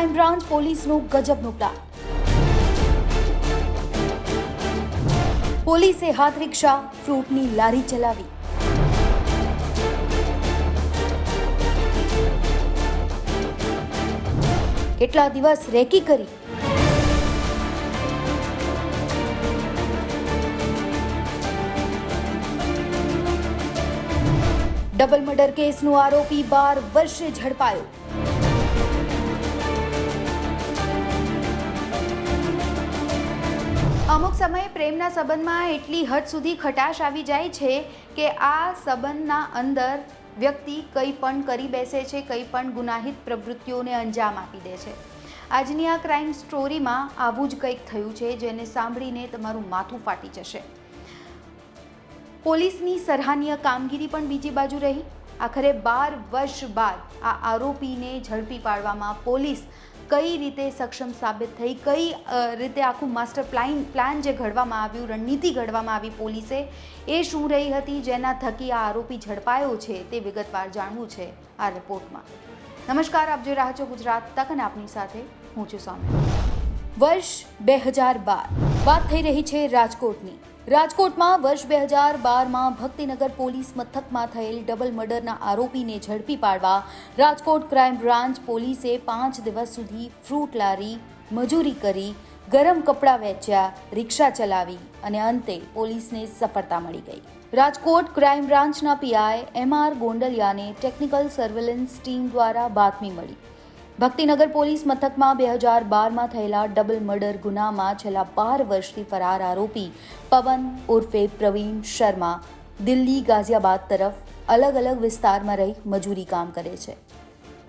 Crime branch પોલીસનો ગજબનો plan. પોલીસે હાથ રિક્ષા, ફ્રૂટની લારી ચલાવી. કેટલા દિવસ રેકી કરી. ડબલ મર્ડર કેસનો આરોપી બાર વર્ષે ઝડપાયો. અમુક સમયે પ્રેમના સંબંધમાં એટલી હદ સુધી ખટાશ આવી જાય છે કે આ સંબંધના અંદર વ્યક્તિ કંઈ પણ કરી બેસે છે, કંઈ પણ ગુનાહિત પ્રવૃત્તિઓને અંજામ આપી દે છે. આજની આ ક્રાઇમ સ્ટોરીમાં આવું જ કંઈક થયું છે, જેને સાંભળીને તમારું માથું ફાટી જશે. પોલીસની સરાહનીય કામગીરી પણ બીજી બાજુ રહી. આખરે બાર વર્ષ બાદ આ આરોપીને ઝડપી પાડવામાં પોલીસ કઈ રીતે સક્ષમ સાબિત થઈ, કઈ રીતે આખું માસ્ટર પ્લાન પ્લાન જે ઘડવામાં આવ્યું, રણનીતિ ઘડવામાં આવી પોલીસે, એ શું રહી હતી, જેના થકી આ આરોપી ઝડપાયો છે તે વિગતવાર જાણવું છે આ રિપોર્ટમાં. નમસ્કાર, આપ જોઈ રહ્યા છો ગુજરાત તક અને આપની સાથે હું છું સૌમ્ય. વર્ષ બે હજાર બાર, વાત થઈ રહી છે રાજકોટની. રાજકોટમાં વર્ષ બે હજાર બારમાં ભક્તિનગર પોલીસ મથકમાં થયેલ ડબલ મર્ડરના આરોપીને ઝડપી પાડવા રાજકોટ ક્રાઇમ બ્રાન્ચ પોલીસે પાંચ દિવસ સુધી ફ્રૂટ લારી, મજૂરી કરી, ગરમ કપડાં વેચ્યા, રિક્ષા ચલાવી અને અંતે પોલીસને સફળતા મળી ગઈ. રાજકોટ ક્રાઇમ બ્રાન્ચના પીઆઈ એમ આર ગોંડલિયાને ટેકનિકલ સર્વેલન્સ ટીમ દ્વારા બાતમી મળી. ભક્તિનગર પોલીસ મથકમાં બે હજાર બારમાં થયેલા ડબલ મર્ડર ગુનામાં છેલ્લા બાર વર્ષથી ફરાર આરોપી પવન ઉર્ફે પ્રવીણ શર્મા દિલ્હી ગાઝિયાબાદ તરફ અલગ અલગ વિસ્તારમાં રહી મજૂરી કામ કરે છે.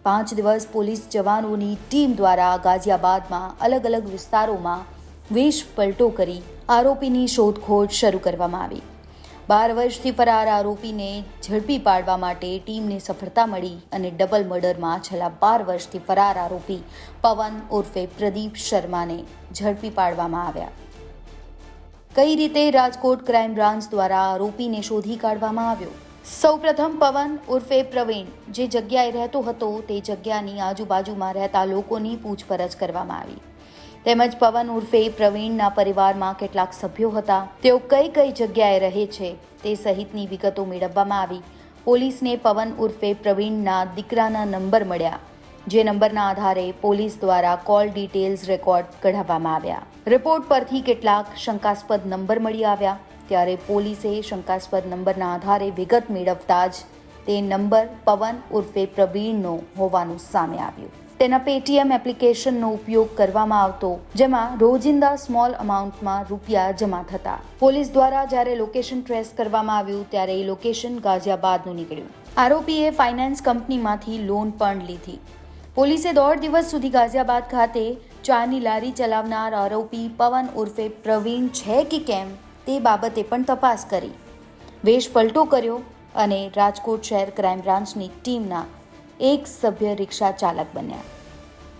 પાંચ દિવસ પોલીસ જવાનોની ટીમ દ્વારા ગાઝિયાબાદમાં અલગ અલગ વિસ્તારોમાં વેશ પલટો કરી આરોપીની શોધખોળ શરૂ કરવામાં આવી. બાર વર્ષથી ફરાર આરોપીને ઝડપી પાડવા માટે ટીમને સફળતા મળી અને ડબલ મર્ડરમાં છેલ્લા બાર વર્ષથી ફરાર આરોપી પવન ઉર્ફે પ્રદીપ શર્માને ઝડપી પાડવામાં આવ્યા. કઈ રીતે રાજકોટ ક્રાઇમ બ્રાન્ચ દ્વારા આરોપીને શોધી કાઢવામાં આવ્યો? સૌપ્રથમ પવન ઉર્ફે પ્રવીણ, જે જગ્યાએ રહેતો હતો તે જગ્યાની આજુબાજુમાં રહેતા લોકોની પૂછપરછ કરવામાં આવી. તેમજ પવન ઉર્ફે પ્રવીણના પરિવારમાં કેટલાક સભ્યો હતા. તેઓ કઈ કઈ જગ્યાએ રહે છે તે સહિતની વિગતો મેળવવામાં આવી. પોલીસને પવન ઉર્ફે પ્રવીણના દીકરાના નંબર મળ્યા, જે નંબરના આધારે પોલીસ દ્વારા કોલ ડિટેલ્સ રેકોર્ડ કઢાવવામાં આવ્યા. રિપોર્ટ પરથી કેટલાક શંકાસ્પદ નંબર મળી આવ્યા, ત્યારે પોલીસે શંકાસ્પદ નંબરના આધારે વિગત મેળવતા જ તે નંબર પવન ઉર્ફે પ્રવીણનો હોવાનું સામે આવ્યું. તેના પેટીએમ એપ્લિકેશનનો ઉપયોગ કરવામાં આવતો, જેમાં રોજિંદા સ્મોલ અમાઉન્ટમાં રૂપિયા જમા થતા. પોલીસ દ્વારા જ્યારે લોકેશન ટ્રેસ કરવામાં આવ્યું, ત્યારે એ લોકેશન ગાઝિયાબાદનું નીકળ્યું. આરોપીએ ફાઇનાન્સ કંપનીમાંથી લોન પણ લીધી. પોલીસે દોઢ દિવસ સુધી ગાઝિયાબાદ ખાતે ચાની લારી ચલાવનાર આરોપી પવન ઉર્ફે પ્રવીણ છે કે કેમ, તે બાબતે પણ તપાસ કરી. વેશ પલટો કર્યો અને રાજકોટ શહેર ક્રાઇમ બ્રાન્ચની ટીમના એક સભ્ય રિક્ષા ચાલક બન્યા.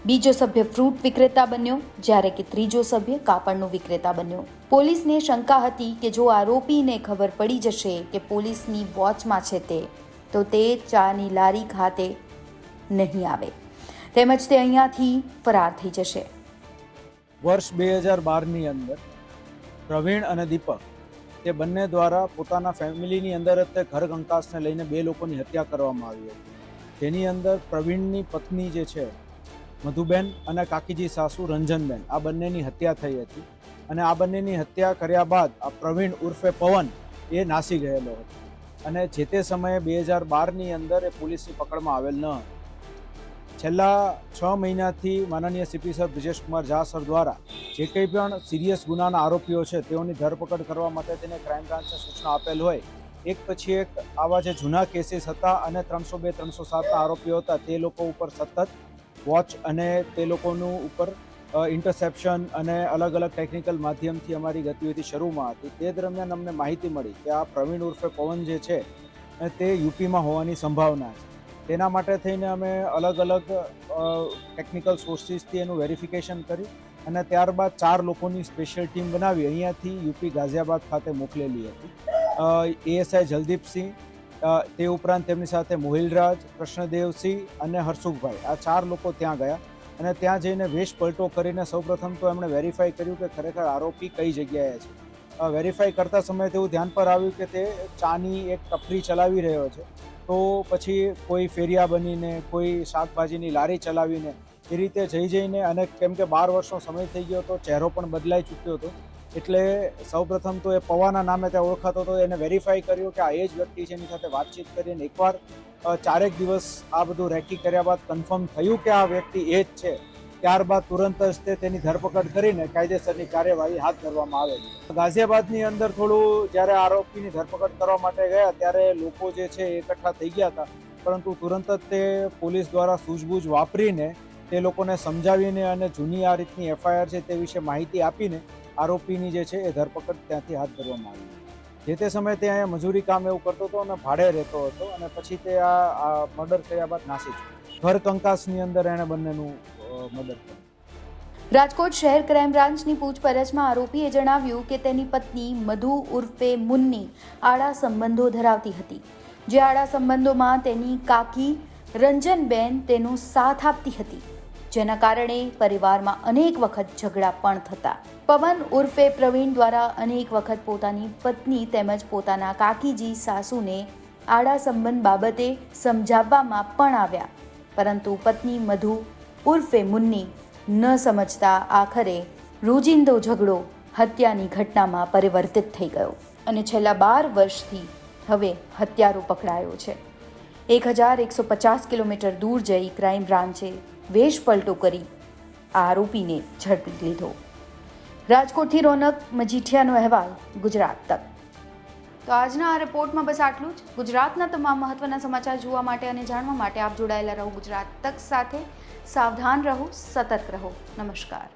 બીજો સભ્ય ફ્રૂટ વિક્રેતા બન્યો, જ્યારે કે ત્રીજો સભ્ય કાપડનો વિક્રેતા બન્યો. પોલીસને શંકા હતી કે જો આરોપીને ખબર પડી જશે કે પોલીસની વોચમાં છે તે, તો તે ચાની લારી ખાતે નહીં આવે. તેમજ તે અહીંયાથી ફરાર થઈ જશે. વર્ષ બે હજાર બારની અંદર પ્રવીણ અને દીપક, તે બંને દ્વારા પોતાના ફેમિલીની અંદર જ તે ઘર કંકાસને લઈને બે લોકોની હત્યા કરવામાં આવી હતી. જેની અંદર પ્રવીણની પત્ની જે છે, મધુબેન અને કાકીજી સાસુ રંજનબેન, આ બંનેની હત્યા થઈ હતી. અને આ બંનેની હત્યા કર્યા બાદ આ પ્રવીણ ઉર્ફે પવન એ નાસી ગયેલો હતો. અને જે તે સમયે બે હજાર બારની અંદર એ પોલીસની પકડમાં આવેલ ન હતો. છેલ્લા છ મહિનાથી માનનીય CP sir Brijeshkumar Jha sir દ્વારા જે કંઈ પણ સિરિયસ ગુનાના આરોપીઓ છે, તેઓની ધરપકડ કરવા માટે તેને ક્રાઇમ બ્રાન્ચને સૂચના આપેલ હોય એક પછી એક આવા જે જૂના કેસીસ હતા અને ત્રણસો બે, ત્રણસો સાતના આરોપીઓ હતા, તે લોકો ઉપર સતત વોચ અને તે લોકોનું ઉપર ઇન્ટરસેપ્શન અને અલગ અલગ ટેકનિકલ માધ્યમથી અમારી ગતિવિધિ શરૂમાં હતી. તે દરમિયાન અમને માહિતી મળી કે આ પ્રવીણ ઉર્ફે પવન જે છે તે યુપીમાં હોવાની સંભાવના છે. તેના માટે થઈને અમે અલગ અલગ ટેકનિકલ સોર્સિસથી એનું વેરિફિકેશન કર્યું અને ત્યારબાદ ચાર લોકોની સ્પેશિયલ ટીમ બનાવી. અહીંયાથી યુપી ગાઝિયાબાદ ખાતે મોકલેલી હતી. એએસઆઈ જલદીપસિંહ તે ઉપરાંત તેમની સાથે મોહિલરાજ, કૃષ્ણદેવસિંહ અને હરસુખભાઈ આ ચાર લોકો ત્યાં ગયા અને ત્યાં જઈને વેશ પલટો કરીને સૌપ્રથમ તો એમણે વેરીફાઈ કર્યું કે ખરેખર આરોપી કઈ જગ્યાએ છે. વેરીફાઈ કરતા સમયે તેવું ધ્યાન પર આવ્યું કે તે ચાની એક ટપરી ચલાવી રહ્યો છે. તો પછી કોઈ ફેરિયા બનીને, કોઈ શાકભાજીની લારી ચલાવીને એ રીતે જઈ જઈને અને કેમ કે બાર વર્ષનો સમય થઈ ગયો હતો ચહેરો પણ બદલાઈ ચૂક્યો હતો. એટલે સૌપ્રથમ તો એ પવાના નામે ત્યાં ઓળખાતો હતો. એને વેરીફાઈ કર્યું કે આ એ જ વ્યક્તિ છે, એની સાથે વાતચીત કરીને એકવાર ચારેક દિવસ આ બધું રેકી કર્યા બાદ કન્ફર્મ થયું કે આ વ્યક્તિ એ જ છે. ત્યારબાદ તુરંત જ તે તેની ધરપકડ કરીને કાયદેસરની કાર્યવાહી હાથ ધરવામાં આવે છે. ગાઝિયાબાદની અંદર થોડું જ્યારે આરોપીની ધરપકડ કરવા માટે ગયા ત્યારે લોકો જે છે એકઠા થઈ ગયા હતા. પરંતુ તુરંત જ તે પોલીસ દ્વારા સૂઝબૂઝ વાપરીને તે લોકોને સમજાવીને અને જૂની આ રીતની એફઆઈઆર છે તે વિશે માહિતી આપીને આરોપીની જે છે એ ધરપકડ ત્યાંથી હાથ ધરવામાં આવી. જે તે સમયે તે અહીંયા મજૂરી કામ એવું કરતો હતો અને ભાડે રહેતો હતો અને પછી તે આ મર્ડર કર્યા બાદ નાસી ઘર કંકાસની અંદર એણે બંનેનું મર્ડર કર્યું. રાજકોટ શહેર ક્રાઇમ બ્રાન્ચની પૂછપરછમાં આરોપીએ જણાવ્યું કે તેની પત્ની મધુ ઉર્ફે મુન્ની આડા સંબંધો ધરાવતી હતી. જે આડા સંબંધોમાં તેની કાકી રંજનબેન તેનો સાથ આપતી હતી. જેના કારણે પરિવારમાં અનેક વખત ઝઘડા પણ થતા. પવન ઉર્ફે પ્રવીણ દ્વારા અનેક વખત પોતાની પત્ની તેમજ પોતાના કાકીજી સાસુને આડા સંબંધ બાબતે સમજાવવામાં પણ આવ્યા. પરંતુ પત્ની મધુ ઉર્ફે મુન્ની ન સમજતા આખરે રોજિંદો ઝઘડો હત્યાની ઘટનામાં પરિવર્તિત થઈ ગયો અને છેલ્લા બાર વર્ષથી હવે હત્યારો પકડાયો છે. એક હજાર એકસો પચાસ કિલોમીટર દૂર જઈ ક્રાઇમ બ્રાન્ચે વેશ પલટો કરી આરોપીને ઝડપી લીધો. રાજકોટથી રોનક મજીઠિયાનો અહેવાલ ગુજરાત તક. તો આજના આ રિપોર્ટમાં બસ આટલું જ. ગુજરાતના તમામ મહત્વના સમાચાર જોવા માટે અને જાણવા માટે આપ જોડાયેલા રહો ગુજરાત તક સાથે. સાવધાન રહો, સતર્ક રહો. નમસ્કાર.